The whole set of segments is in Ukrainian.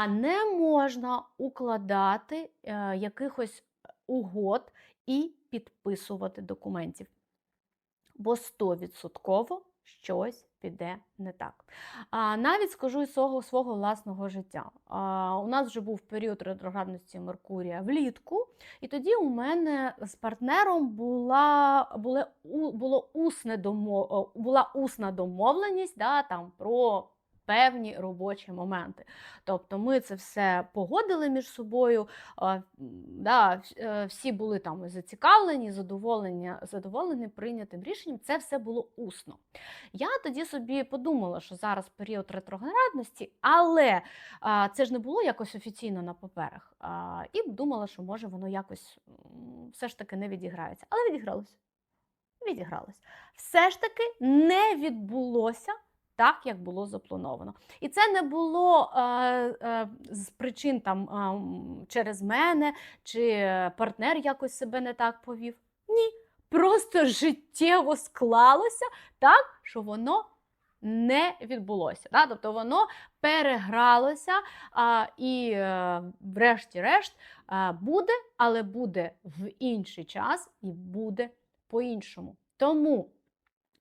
А не можна укладати е, якихось угод і підписувати документів, бо 100% щось піде не так. А навіть скажу із свого, свого власного життя. А, у нас вже був період ретроградності Меркурія влітку, і тоді у мене з партнером була, були, було усне домо, о, була усна домовленість да, там, про певні робочі моменти. Тобто ми це все погодили між собою, да, е, всі були там зацікавлені, задоволені, задоволені прийнятим рішенням. Це все було усно. Я тоді собі подумала, що зараз період ретроградності, але це ж не було якось офіційно на паперах. І думала, що може воно якось все ж таки не відіграється. Але відігралося. Відігралось. Все ж таки не відбулося так, як було заплановано. І це не було е, е, з причин там м, через мене, чи партнер якось себе не так повів. Ні. Просто життєво склалося так, що воно не відбулося. Да? Тобто воно перегралося а, і, е, врешті-решт, е, буде, але буде в інший час і буде по-іншому. Тому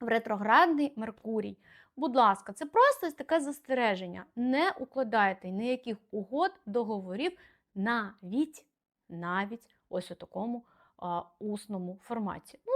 в ретроградний Меркурій, будь ласка, це просто таке застереження. Не укладайте ніяких угод, договорів навіть, навіть ось у такому а, усному форматі. Ну,